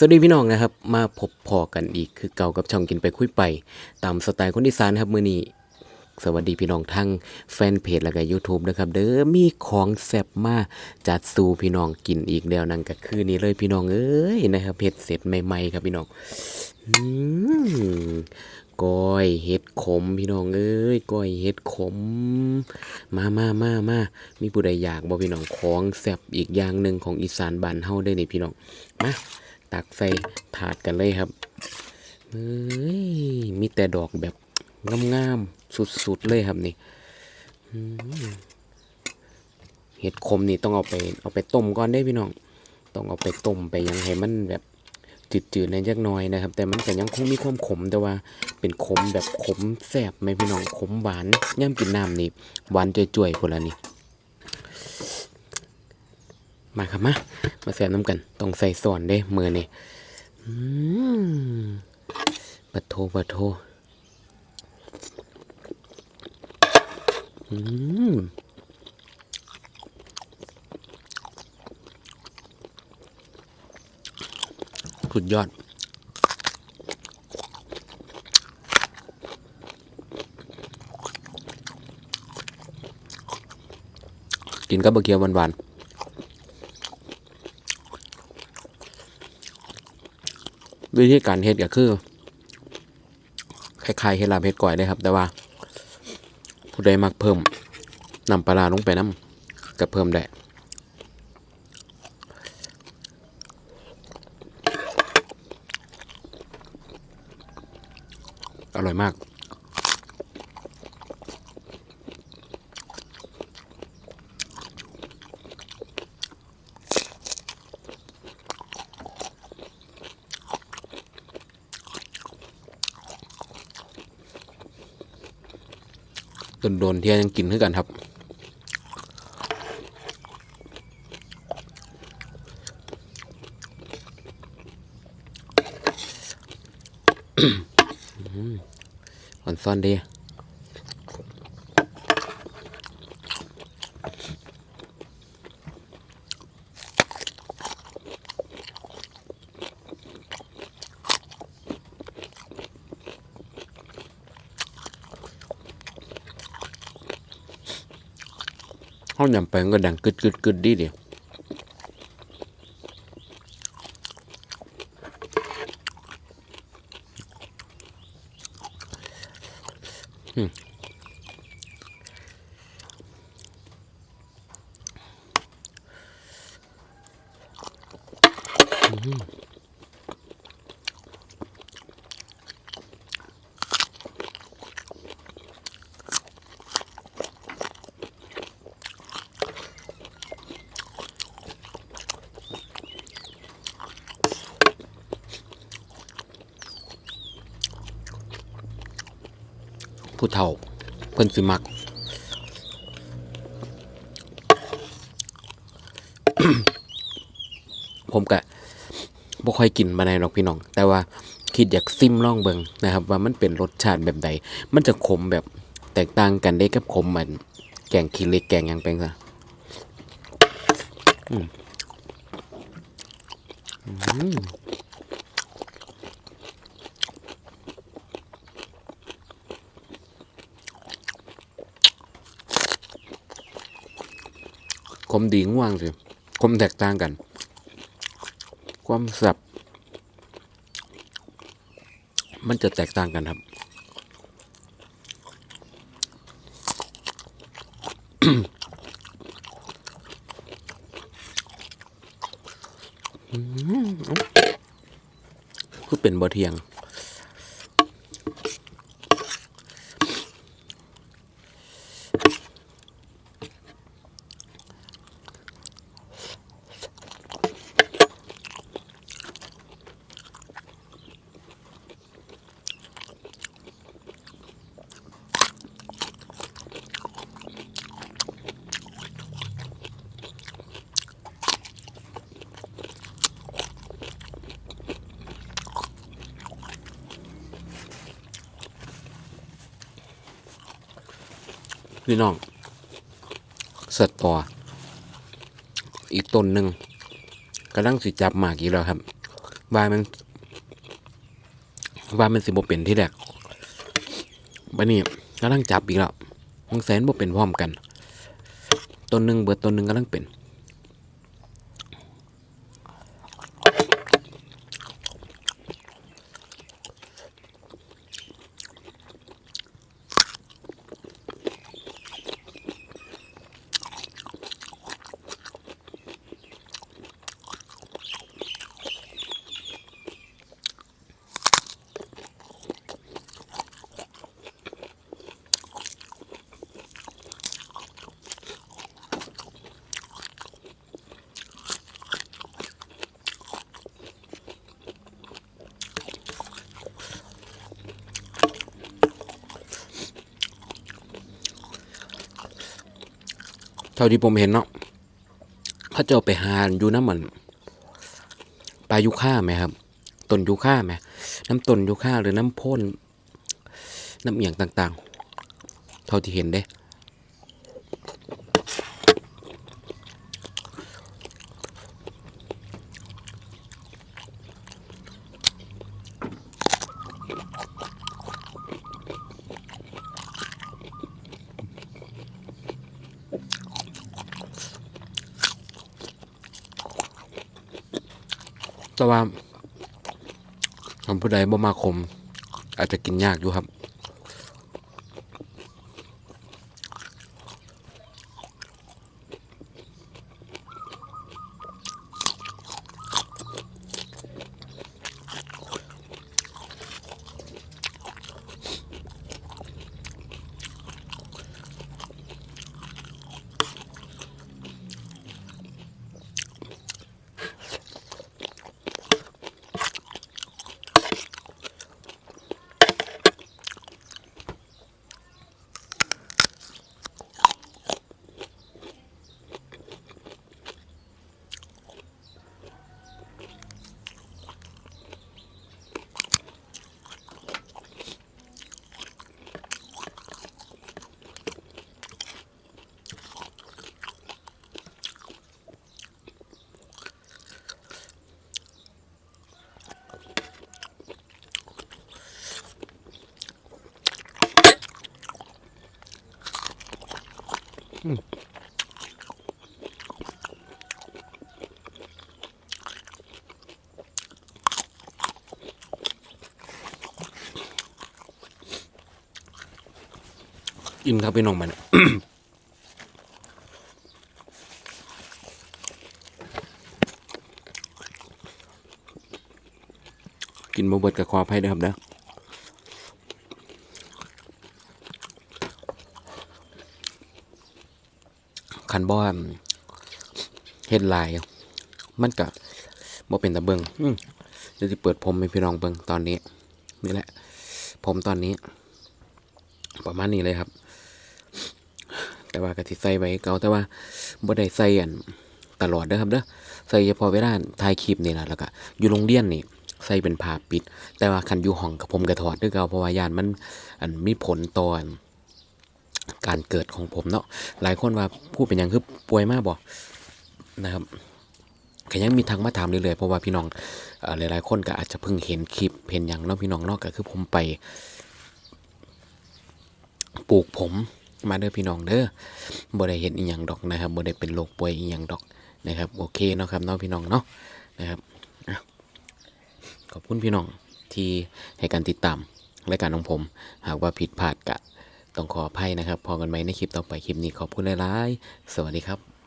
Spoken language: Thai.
สวัสดีพี่น้องนะครับ มาพบพอกันอีกคือเก่ากับช่องกินไปคุยไป ตามสไตล์คนอีสานครับมื้อนี้สวัสดีพี่น้องทั้งแฟนเพจและก็ YouTube นะครับเด้อมีของแซ่บมาจัดสู่พี่น้องกินอีกแล้วนั่นก็คือนี่เลยพี่น้องเอ้ยนะครับเผ็ดเสร็จใหม่ๆครับพี่น้องอืมก้อยเห็ดขมพี่น้องเอ้ยก้อยเห็ดขม มามามามามีผู้ใดอยากบ่พี่น้องของแซ่บอีกอย่างหนึ่งของอีสานบ้านเฮาได้นี่พี่น้องมา ตักใส่ถาดกันเลยครับเฮ้ยมีแต่ดอกแบบงามๆสุดๆเลยครับนี่เห็ดขมนี่ต้องเอาไปเอาไปต้มก่อนได้พี่น้อง ต้องเอาไปต้มไปยังให้มันแบบจืดๆในจักหน่อยนะครับ แต่มันก็ยังคงมีความขมแต่ว่าเป็นขมแบบขมแซ่บไหมพี่น้องขมหวานย่ำกินน้ำนี่หวานจ่วยๆคนละนี่ มาครับมา มาแซ่บน้ำกันต้องใส่ส่วนเด้มือนี่อืมปะโทปะโทอืมสุดยอด กินกับบะเกียวหวานๆ วิธีการเฮ็ดก็คือคล้ายๆเฮ็ดลาบเฮ็ดก่อยเลยครับ แต่ว่า ผู้ใดมักเพิ่มนำปลาร้าลงไปน้ำก็เพิ่มได้อร่อยมาก โดนๆเที่ยยังกินด้นกันครับอ่อนซ่อนดี ห้องยำไปมันก็ดังกึดกึดกึดดีเดียว ผู้เฒ่าเพิ่นสิมักผมกะบ่ค่อยกินมาในหรอกพี่น้อง แต่ว่าคิดอยากซิมล่องเบิงนะครับ ว่ามันเป็นรสชาติแบบใด มันจะขมแบบแตกต่างกันได้กับขมเหมือนแกงขี้เหล็กแกงยังเป็นซะอืม มขมดีง่วงสิขมแตกต่างกัน ความสับ มันจะแตกต่างกันครับคือเป็นบ่เทียง พี่น้องสตออีกต้นหนึ่งกำลังสิจับหมากอีกแล้วครับว่ามันว่ามันสิบเป็นที่แรกบัดนี้กำลังจับอีกแล้วบางแสนบ่เป็นพร้อมกัน ต้นหนึ่งเบิดต้นหนึ่งกำลังเป็น เท่าที่ผมเห็นเนาะเขาจะไปหาอยู่น้ำมันปลายุค่าไหมครับต้นยุค่าไหมน้ำต้นยุค่าหรือน้ำพ่นน้ำเอียงต่างๆ เท่าที่เห็นเด้ แต่ว่าคนผู้ใดบ่มาคม อาจจะกินยากอยู่ครับ อิ่มครับพี่น้องมันกินบ่เบิดกับคอไผ่เด้อครับเด้อคันบ่อนเฮ็ดลาย มันก็บ่เป็นตะเบิงอืมเดี๋ยวสิเปิดผมให้พี่น้องเบิงตอนนี้ นี่แหละ ผมตอนนี้ ประมาณนี้เลยครับ แต่ว่ากะทิใส่ไว้เก่าแต่ว่าบ่ได้ใส่อันตลอดเด้อครับเด้อใส่เฉพาะเวลาถ่ายคลิปนี่แหละแล้วก็อยู่โรงเรียนนี่ใส่เป็นผ้าปิด แต่ว่าคันอยู่ห้องกับผมกระถอดด้วยเก่าเพราะว่าย่านมันอันมีผลต่อนการเกิดของผมเนาะหลายคนว่าพูดเป็นหยังคือป่วยมากบ่นะครับก็ยังมีทางมาถามเรื่อยๆเพราะว่าพี่น้องหลายๆคนก็อาจจะเพิ่งเห็นคลิปเห็นอย่างเนาะพี่น้องนาะก็คือผมไป ปลูกผม มาเด้อพี่น้องเด้อบ่ได้เห็นอีหยังดอกนะครับบ่ได้เป็นโรคป่วยอีหยังดอกนะครับโอเคเนาะครับเนาะพี่น้องเนาะนะครับอขอบคุณพี่น้องที่ให้การติดตามรายการของผม หากว่าผิดพลาดกะต้องขออภัยนะครับ พอกันไหมในคลิปต่อไปคลิปนี้ขอบคุณหลายๆ สวัสดีครับ